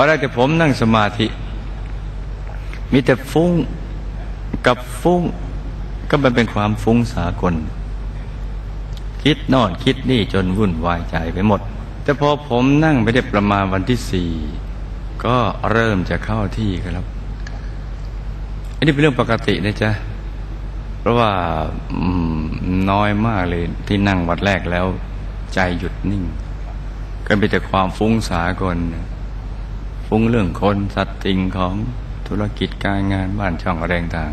ว่าแรกแต่ผมนั่งสมาธิ มีแต่ฟุ้งกับฟุ้งก็มันเป็นความฟุ้งสากล คิดนอนคิดนี่จนวุ่นวายใจไปหมด แต่พอผมนั่งไปได้ประมาณวันที่สี่ก็เริ่มจะเข้าที่ครับ อันนี้เป็นเรื่องปกตินะจ๊ะ เพราะว่าน้อยมากเลยที่นั่งวัดแรกแล้ว ใจหยุดนิ่ง ก็เป็นแต่ความฟุ้งสากล ฟุ้งเรื่องคนสัตว์ติงของธุรกิจการงานบ้านช่องอะไรต่าง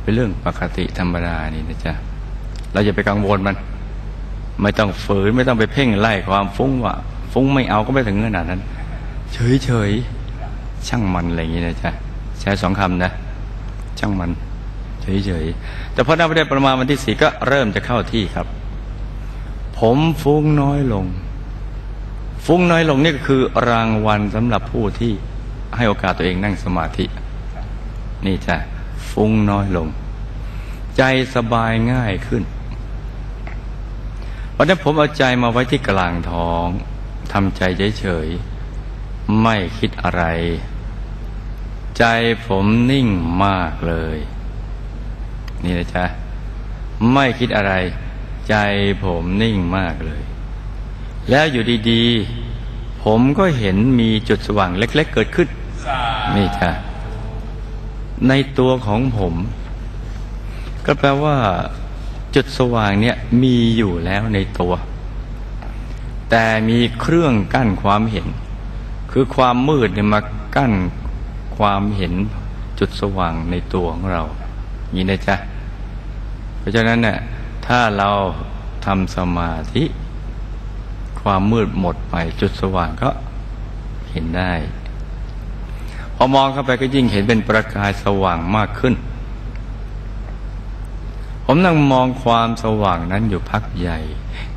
เป็นเรื่องปกติธรรมดานี่นะจ๊ะเราอย่าไปกังวลมัน ไม่ต้องฝืนไม่ต้องไปเพ่งไล่ความฟุ้งว่าฟุ้งไม่เอาก็ไม่ถึงขนาดนั้น เฉยเฉยช่างมันอะไรอย่างนี้นะจ๊ะใช้สองคำนะ ช่างมันเฉยเฉยแต่พอนับได้ประมาณวันที่สี่ก็เริ่มจะเข้าที่ครับ ผมฟุ้งน้อยลง ฟุ้งน้อยลงนี่ก็คือรางวัลสำหรับผู้ที่ให้โอกาสตัวเองนั่งสมาธิ นี่จะฟุ้งน้อยลง ใจสบายง่ายขึ้นวันนั้ผมเอาใจมาไว้ที่กลางท้องทำใจเฉยๆไม่คิดอะไร ใจผมนิ่งมากเลย นี่นะจ๊ะไม่คิดอะไร ใจผมนิ่งมากเลย แล้วอยู่ดีๆ ผมก็เห็นมีจุดสว่างเล็ก ๆ เกิดขึ้น นี่จ้ะในตัวของผม ก็แปลว่า จุดสว่างเนี่ยมีอยู่แล้วในตัว แต่มีเครื่องกั้นความเห็น คือความมืดเนี่ยมากั้นความเห็นจุดสว่างในตัวของเรานี่นะจ๊ะ เพราะฉะนั้นเนี่ยถ้าเราทำสมาธิ ความมืดหมดไปจุดสว่างก็เห็นได้ พอมองเข้าไปก็ยิ่งเห็นเป็นประกายสว่างมากขึ้น ผมนั่งมองความสว่างนั้นอยู่พักใหญ่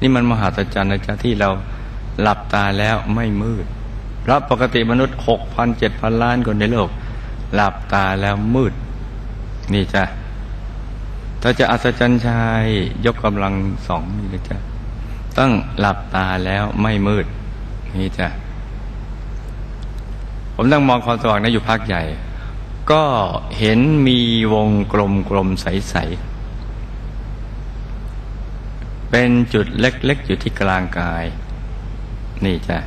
นี่มันมหาศจรรย์นะจ๊ะที่เราหลับตาแล้วไม่มืดเพราะปกติมนุษย์หกพันเจ็ดพันล้านคนในโลก หลับตาแล้วมืด นี่จ้ะถ้าจะอัศจรรย์ชายยกกำลังสองนี่นะจ๊ะ ต้องหลับตาแล้วไม่มืด นี่จ้ะ ผมนั่งมองความสว่างนั้นอยู่พักใหญ่ ก็เห็นมีวงกลมกลมใส ๆ เป็นจุดเล็ก ๆ อยู่ที่กลางกาย นี่จ้ะ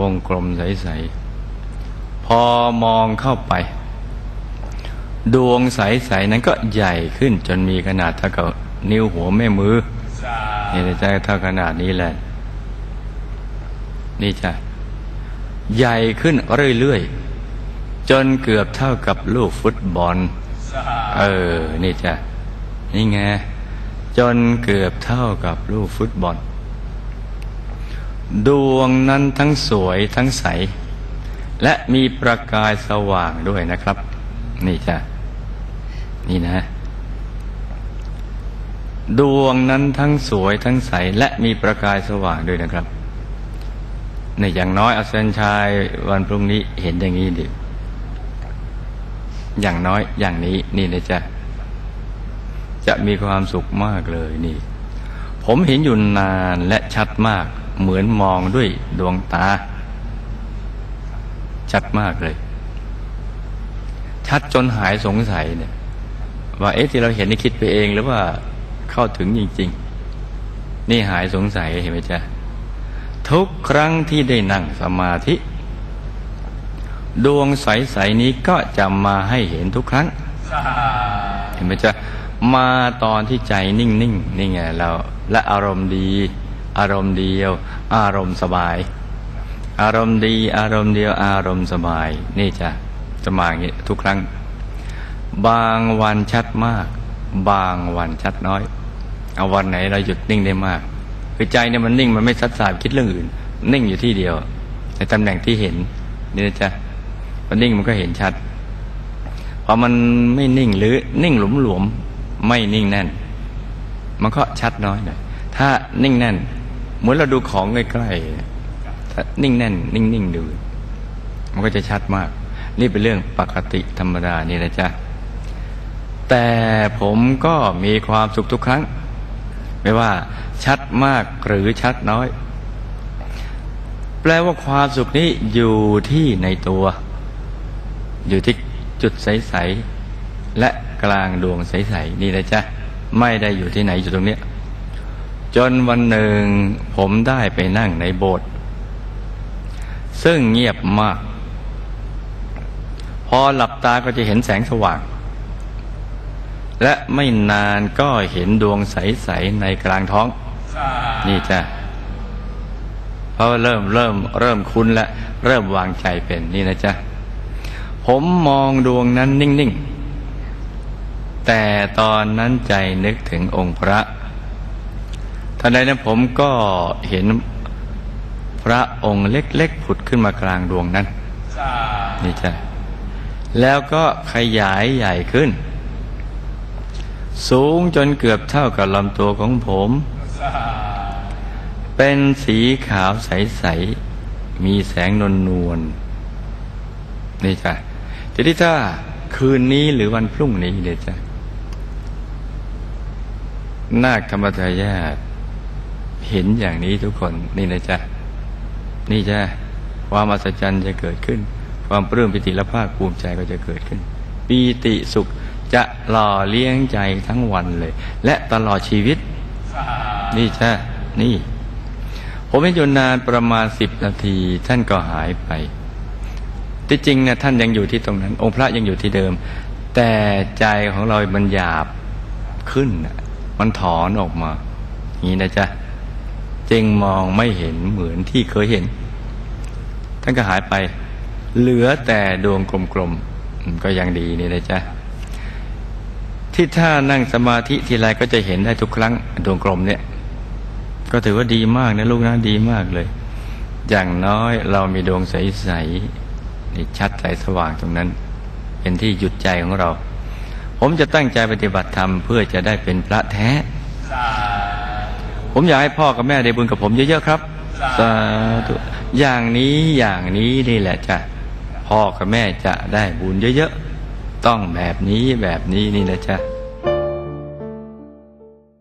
วงกลมใส ๆ พอมองเข้าไป ดวงใส ๆ นั้นก็ใหญ่ขึ้นจนมีขนาดเท่ากับนิ้วหัวแม่มือ นี่จะเท่าขนาดนี้แหละ นี่จ้ะใหญ่ขึ้นเรื่อยๆ จนเกือบเท่ากับลูกฟุตบอล เออ นี่จ้ะ นี่ไง จนเกือบเท่ากับลูกฟุตบอล ดวงนั้นทั้งสวยทั้งใส และมีประกายสว่างด้วยนะครับ นี่จ้ะ นี่นะ ดวงนั้นทั้งสวยทั้งใสและมีประกายสว่างด้วยนะครับในอย่างน้อยอาเซนชายวันพรุ่งนี้เห็นอย่างนี้ดิอย่างน้อยอย่างนี้นี่นะจ๊ะจะมีความสุขมากเลยนี่ ผมเห็นอยู่นานและชัดมาก เหมือนมองด้วยดวงตา ชัดมากเลย ชัดจนหายสงสัยเนี่ย ว่าเอ๊ะที่เราเห็นนี่คิดไปเองหรือว่า เข้าถึงจริง ๆ นี่หายสงสัยเห็นไหมจ๊ะ ทุกครั้งที่ได้นั่งสมาธิ ดวงใส ๆ นี้ก็จะมาให้เห็นทุกครั้ง เห็นไหมจ๊ะ มาตอนที่ใจนิ่งๆนนี่ไงเราและอารมณ์ดี อารมณ์เดียว อารมณ์สบาย อารมณ์ดี อารมณ์เดียว อารมณ์สบาย นี่จะจะมาอย่างนี้ทุกครั้ง บางวันชัดมาก บางวันชัดน้อย เอาวันไหนเราหยุดนิ่งได้มากคือใจเนี่ยมันนิ่งมันไม่ซัดสายคิดเรื่องอื่น นิ่งอยู่ที่เดียว ในตำแหน่งที่เห็นนี่นะจ๊ะมันนิ่งมันก็เห็นชัดพอมันไม่นิ่งหรือนิ่งหลุมหลวมไม่นิ่งแน่น มันก็ชัดน้อยหน่อยถ้านิ่งแน่น เหมือนเราดูของใกล้ๆถ้านิ่งแน่น นิ่งๆดู มันก็จะชัดมาก นี่เป็นเรื่องปกติธรรมดานี่นะจ๊ะ แต่ผมก็มีความสุขทุกครั้ง ไม่ว่าชัดมากหรือชัดน้อย แปลว่าความสุขนี้อยู่ที่ในตัว อยู่ที่จุดใส ๆ และกลางดวงใส ๆ นี่นะจ๊ะ ไม่ได้อยู่ที่ไหนอยู่ตรงเนี้ยจนวันหนึ่งผมได้ไปนั่งในโบสถ์ซึ่งเงียบมาก พอหลับตาก็จะเห็นแสงสว่าง และไม่นานก็เห็นดวงใส ๆ ในกลางท้อง นี่จ้ะเพราะว่าเริ่มเริ่มเริ่มคุ้นและเริ่มวางใจเป็นนี่นะจ๊ะ ผมมองดวงนั้นนิ่ง ๆ แต่ตอนนั้นใจนึกถึงองค์พระทันใดนั้นผมก็เห็นพระองค์เล็ก ๆ ผุดขึ้นมากลางดวงนั้น นี่จ้ะ แล้วก็ขยายใหญ่ขึ้น สูงจนเกือบเท่ากับลำตัวของผม เป็นสีขาวใส ๆ มีแสงนวลนวลๆนี่จ้ะทีนี้ถ้าคืนนี้หรือวันพรุ่งนี้เดี๋ยจ้ะนาคธรรมทายาทเห็นอย่างนี้ทุกคนนี่นะจ๊ะ นี่จ้ะความอัศจรรย์จะเกิดขึ้น ความปลื้มปิติและภาคภูมิใจก็จะเกิดขึ้นปีติสุข จะหล่อเลี้ยงใจทั้งวันเลย และตลอดชีวิต นี่จ้ะนี่ ผมเห็นอยู่นานประมาณสิบนาทีท่านก็หายไป ที่จริงเนี่ยท่านยังอยู่ที่ตรงนั้น องค์พระยังอยู่ที่เดิม แต่ใจของเรามันหยาบขึ้นน่ะมันถอนออกมาอย่างนี้นะจ๊ะจึงมองไม่เห็นเหมือนที่เคยเห็น ท่านก็หายไป เหลือแต่ดวงกลมๆอืมก็ยังดีนี่นะจ๊ะ ที่ถ้านั่งสมาธิทีไรก็จะเห็นได้ทุกครั้งดวงกลมเนี่ย ก็ถือว่าดีมากนะลูกนะดีมากเลย อย่างน้อยเรามีดวงใสๆนี่ชัดใสสว่างตรงนั้น เป็นที่หยุดใจของเรา ผมจะตั้งใจปฏิบัติธรรมเพื่อจะได้เป็นพระแท้ ผมอยากให้พ่อกับแม่ได้บุญกับผมเยอะๆครับสาธุอย่างนี้อย่างนี้นี่แหละจ้ะพ่อกับแม่จะได้บุญเยอะๆ ต้องแบบนี้แบบนี้นี่แหละจ้ะ